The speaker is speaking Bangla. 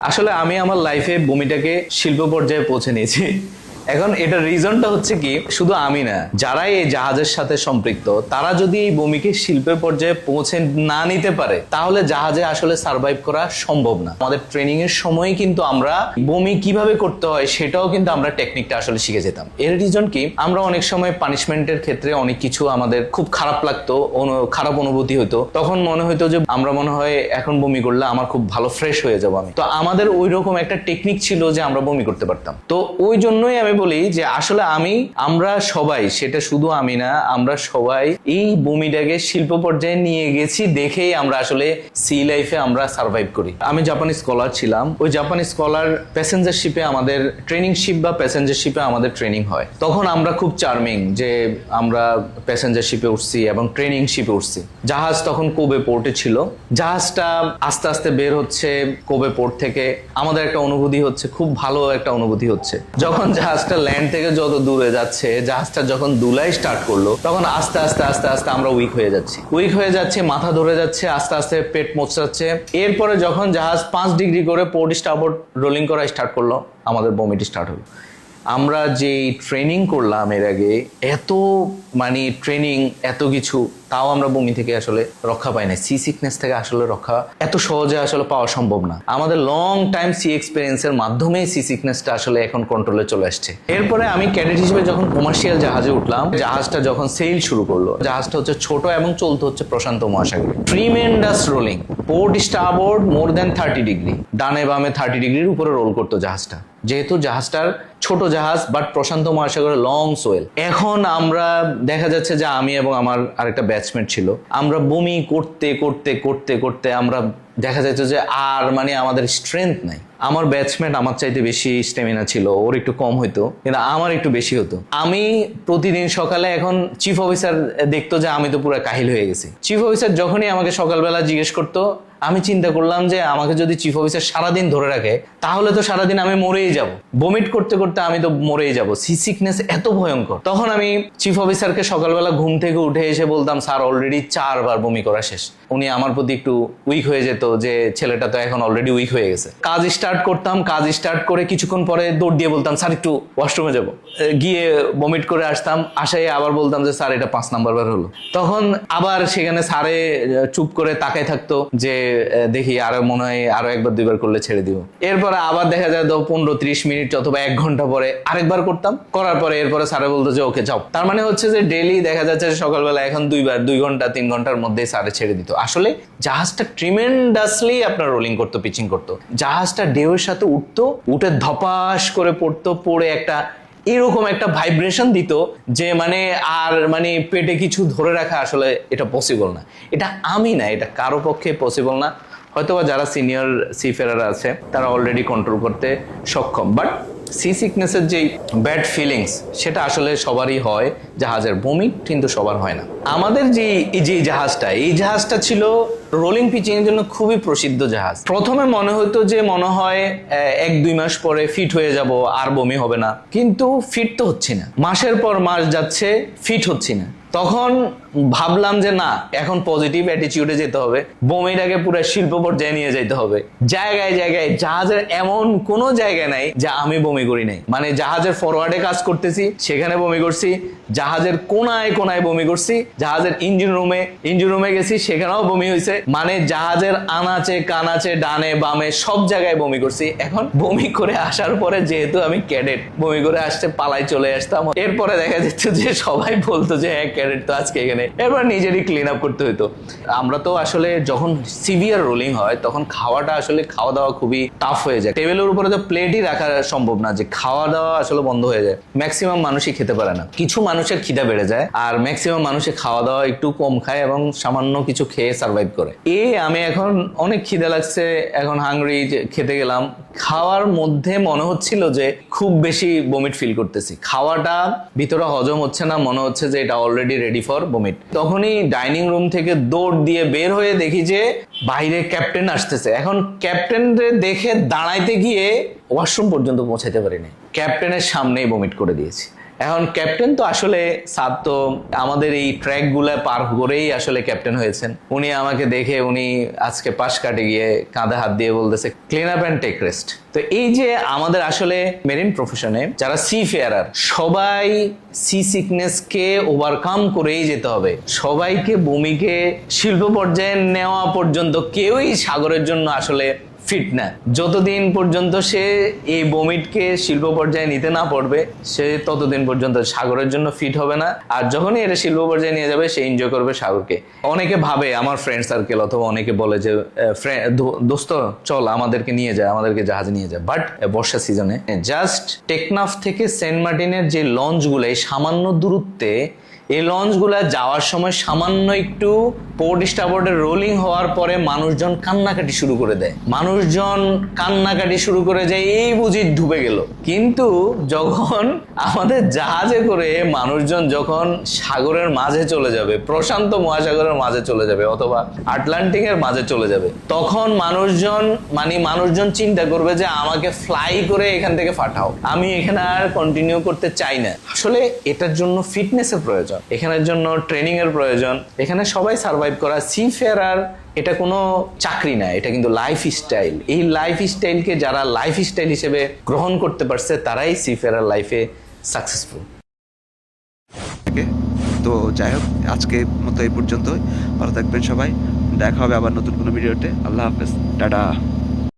আসলে আমি আমার লাইফে বমিটাকে শিল্প পর্যায়ে পৌঁছে নিয়েছি। এখন এটার রিজনটা হচ্ছে কি, শুধু আমি না, যারাই এই জাহাজের সাথে সম্পৃক্ত, তারা যদি এই বমিকে শিল্পের পর্যায়ে পৌঁছে না নিতে পারে, তাহলে জাহাজে আসলে সার্ভাইভ করা সম্ভব না। আমাদের ট্রেনিং এর সময় কিন্তু আমরা বমি কীভাবে করতে হয়, সেটাও কিন্তু আমরা টেকনিকটা আসলে শিখে যেতাম। এর রিজন কি, আমরা অনেক সময় পানিশমেন্টের ক্ষেত্রে অনেক কিছু আমাদের খুব খারাপ লাগতো খারাপ অনুভূতি হতো তখন মনে হতো যে, আমরা মনে হয় এখন বমি করলে আমার খুব ভালো ফ্রেশ হয়ে যাব আমি। তো আমাদের ওই রকম একটা টেকনিক ছিল যে আমরা বমি করতে পারতাম। তো ওই জন্যই আমি বলি যে আসলে আমি, আমরা সবাই, সেটা শুধু আমি না, আমরা সবাই এই বমিটাকে শিল্প পর্যায়ে নিয়ে গেছি দেখেই আমরা আসলে সি লাইফে আমরা সার্ভাইভ করি। আমি জাপানি স্কলার ছিলাম। ওই জাপানি স্কলার প্যাসেঞ্জার শিপে আমাদের ট্রেনিং শিপ বা প্যাসেঞ্জার শিপে আমাদের ট্রেনিং হয়। তখন আমরা খুব চার্মিং যে আমরা প্যাসেঞ্জার শিপে উঠছি এবং ট্রেনিং শিপে উঠছি। জাহাজ তখন কোবে পোর্টে ছিল। জাহাজটা আস্তে আস্তে বের হচ্ছে কোবে পোর্ট থেকে। আমাদের একটা অনুভূতি হচ্ছে, খুব ভালো একটা অনুভূতি হচ্ছে। যখন জাহাজটা ল্যান্ড থেকে যত দূরে যাচ্ছে, জাহাজটা যখন দুলাই স্টার্ট করল, তখন আস্তে আস্তে আস্তে আস্তে আমরা উইক হয়ে যাচ্ছি। উইক হয়ে যাচ্ছে, মাথা ধরে যাচ্ছে, আস্তে আস্তে পেট মোচড়াচ্ছে। এরপরে যখন জাহাজ পাঁচ ডিগ্রি করে পোর্ট স্টার্বোর্ড রোলিং করা স্টার্ট করল, আমাদের বমিটি স্টার্ট হলো। আমরা যে ট্রেনিং করলাম এর আগে, এত মানে ট্রেনিং এত কিছু তাও আমরা বমি থেকে আসলে রক্ষা পাই না সি সিকনেস থেকে আসলে রক্ষা এত সহজে আসলে পাওয়া সম্ভব না। আমাদের লং টাইম সি এক্সপিরিয়েন্সের মাধ্যমেই সি সিকনেসটা আসলে এখন কন্ট্রোলে চলে আসছে। এরপরে আমি ক্যাডেট হিসেবে যখন কমার্শিয়াল জাহাজে উঠলাম, জাহাজটা যখন সেল শুরু করল, জাহাজটা হচ্ছে ছোট এবং চলতে হচ্ছে প্রশান্ত মহাসাগরে। Tremendous rolling port starboard more than thirty degree ডানে বামে থার্টি ডিগ্রির উপরে রোল করতো জাহাজটা। যেহেতু জাহাজটার ছোট জাহাজ বাট প্রশান্ত মহাসাগরের লং সোয়েল এখন আমরা দেখা যাচ্ছে যে আমি এবং আমার আরেকটা ব্যাচমেট ছিল। আমরা বমি করতে করতে করতে করতে আমরা দেখা যাচ্ছে যে আর মানে আমাদের স্ট্রেংথ নাই। আমার ব্যাচমেট আমার চাইতে বেশি স্টেমিনা ছিল, ওর একটু কম হতো কিন্তু আমার একটু বেশি হতো। আমি প্রতিদিন সকালে এখন চিফ অফিসার দেখতো যে আমি তো পুরো কাহিল হয়ে গেছি। চিফ অফিসার যখনই আমাকে সকালবেলা জিজ্ঞেস করতো, আমি চিন্তা করলাম যে আমাকে যদি চিফ অফিসার সারাদিন ধরে রাখে, তাহলে তো সারাদিন আমি মরেই যাব। বমিট করতে করতে আমি তো মরেই যাব। সি সিকনেস এত ভয়ঙ্কর। তখন আমি চিফ অফিসারকে সকালবেলা ঘুম থেকে উঠে এসে বলতাম, স্যার অলরেডি চারবার বমি করা শেষ। উনি আমার প্রতি একটু উইক হয়ে যেত। যে ছেলেটা তো এখন অলরেডি উইক হয়ে গেছে। কাজ স্টার্ট করতাম, কাজ স্টার্ট করে কিছুক্ষণ পরে দৌড় দিয়ে বলতাম, স্যার, একটু ওয়াশরুমে যাব। গিয়ে বমিট করে আসতাম আসাই আবার বলতাম যে, স্যার, এটা পাঁচ নাম্বার বার হলো। তখন আবার সেখানে স্যারে চুপ করে তাকাই থাকতো যে দেখি আরও মনে হয় আরও একবার দুইবার করলে ছেড়ে দিব। এরপরে আবার দেখা যায় তো পনেরো ত্রিশ মিনিট অথবা এক ঘণ্টা পরে আরেকবার করতাম। করার পরে এরপরে স্যারে বলতো যে, ওকে, যাও। তার মানে হচ্ছে যে ডেলি দেখা যাচ্ছে সকালবেলা এখন দুইবার, দুই ঘণ্টা, তিন ঘণ্টার মধ্যে স্যারে ছেড়ে দিত। আসলে জাহাজটা ট্রিমেন্ডাসলি আপনার রোলিং করতো পিচিং করতো। জাহাজটা ঢেউয়ের সাথে উঠতো, উঠে ধপাস করে পড়তো, পড়ে একটা এরকম একটা ভাইব্রেশন দিত যে মানে আর মানে পেটে কিছু ধরে রাখা আসলে এটা পসিবল না। এটা আমি না, এটা কারও পক্ষে পসিবল না। হয়তোবা যারা সিনিয়র সিফেরার আছে, তারা অলরেডি কন্ট্রোল করতে সক্ষম। বাট সি সিকনেসের যে ব্যাড ফিলিংস সেটা আসলে সবারই হয়, জাহাজের বমি কিন্তু সবার হয় না। আমাদের যে এই যে জাহাজটা, এই জাহাজটা ছিল রোলিং পিচিং এর জন্য খুবই প্রসিদ্ধ জাহাজ। প্রথমে মনে হতো যে মনে হয় এক দুই মাস পরে ফিট হয়ে যাব, আর বমি হবে না। কিন্তু ফিট তো হচ্ছে না। মাসের পর মাস যাচ্ছে ফিট হচ্ছে না। তখন ভাবলাম যে না, এখন পজিটিভ অ্যাটিটিউডে যেতে হবে। বমিটাকে পুরো শিল্প পর্যায়ে নিয়ে যেতে হবে। জায়গায় জায়গায় জাহাজের এমন কোনো জায়গা নাই যা আমি বমি করি নাই। মানে জাহাজের ফরওয়ার্ডে কাজ করতেছি, সেখানে বমি করছি জাহাজের কোনায় কোনায় বমি করছি। জাহাজের ইঞ্জিন রুমে ইঞ্জিন রুমে গেছি, সেখানেও বমি হয়েছে মানে জাহাজের আনাচে, কানাচে, ডানে, বামে সব জায়গায় বমি করছি। এখন বমি করে আসার পরে যেহেতু আমি ক্যাডেট, বমি করে আসতে পালাই চলে আসতাম। এরপরে দেখা যেত যে সবাই বলতো যে হ্যাঁ ক্যাডেট তো আজকে এখানে। এরপর নিজেরই ক্লিন আপ করতে হতো আমরা তো আসলে যখন সিভিয়ার রোলিং হয়, তখন খাওয়াটা আসলে খাওয়া দাওয়া খুবই টাফ হয়ে যায়। টেবিলের উপরে তো প্লেটই রাখা সম্ভব না যে খাওয়া দাওয়া আসলে বন্ধ হয়ে যায়। ম্যাক্সিমাম মানুষই খেতে পারে না। কিছু মানুষের খিদা বেড়ে যায় আর ম্যাক্সিমাম মানুষের খাওয়া দাওয়া একটু কম খায় এবং সামান্য কিছু খেয়ে সার্ভাইভ করে। এ, আমি এখন অনেক খিদে লাগছে, এখন হাংরি খেতে গেলাম। খাওয়ার মধ্যে মনে হচ্ছিল যে খুব বেশি বমিট ফিল করতেছি। খাওয়াটা ভিতরে হজম হচ্ছে না, মনে হচ্ছে যে এটা অলরেডি রেডি ফর বমিট তখনই ডাইনিং রুম থেকে দৌড় দিয়ে বের হয়ে দেখি যে বাইরে ক্যাপ্টেন আসতেছে। এখন ক্যাপ্টেন দেখে দাঁড়াইতে গিয়ে ওয়াশরুম পর্যন্ত পৌঁছাইতে পারিনি। ক্যাপ্টেনের সামনেই বমিট করে দিয়েছি। এখন ক্যাপ্টেন তো আসলে সাদ তো আমাদের এই ট্র্যাকগুলা পার করেই আসলে ক্যাপ্টেন হয়েছেন। উনি আমাকে দেখে উনি আজকে পাশ কাটে গিয়ে কাঁধে হাত দিয়ে বলতেছে clean up and take rest তো এই যে আমাদের আসলে মেরিন প্রফেশনে যারা সি ফেয়ারার সবাই সি সিকনেসকে ওভারকাম করেই যেতে হবে। সবাইকে ভূমিকে শিল্প পর্যায়ে নেওয়া পর্যন্ত কেউই সাগরের জন্য আসলে ফিট না। যতদিন পর্যন্ত সে এই বমিটকে শিল্প পর্যায়ে নিতে না পারবে, সে ততদিন পর্যন্ত সাগরের জন্য ফিট হবে না। আর যখনই এটা শিল্প পর্যায়ে নিয়ে যাবে, সে এনজয় করবে সাগরকে। অনেকে ভাবে, আমার ফ্রেন্ড সার্কেল অথবা অনেকে বলে যে দোস্ত, চল, আমাদেরকে নিয়ে যায় আমাদেরকে জাহাজে নিয়ে যায় বাট বর্ষা সিজনে জাস্ট টেকনাফ থেকে সেন্ট মার্টিনের যে লঞ্চগুলো এই সামান্য দূরত্বে এই লঞ্চগুলা যাওয়ার সময় সামান্য একটু পোর্ট স্টাবোর্ডে রোলিং হওয়ার পরে মানুষজন কান্নাকাটি শুরু করে দেয়। মানুষজন কান্নাকাটি শুরু করে যায় এই বুঝি ডুবে গেল। কিন্তু যখন আমাদের জাহাজে করে মানুষজন যখন সাগরের মাঝে চলে যাবে, প্রশান্ত মহাসাগরের মাঝে চলে যাবে অথবা আটলান্টিকের মাঝে চলে যাবে, তখন মানুষজন মানে মানুষজন চিন্তা করবে যে আমাকে ফ্লাই করে এখান থেকে ফাটাও আমি এখানে আর কন্টিনিউ করতে চাই না। আসলে এটার জন্য ফিটনেসের প্রয়োজন। এখানের জন্য ট্রেনিং এর প্রয়োজন। এখানে সবাই সার্ভাইভ করা। সি আর এটা কোনো চাকরি না, এটা কিন্তু লাইফ স্টাইল এই লাইফ স্টাইলকে যারা লাইফ স্টাইল হিসেবে গ্রহণ করতে পারছে, তারাই সি ফেয়ারার লাইফে সাকসেসফুল তো যাই হোক, আজকে মতো এই পর্যন্তই। ভালো থাকবেন সবাই। দেখা হবে আবার নতুন কোনো ভিডিওতে। আল্লাহ হাফেজ। টাটা।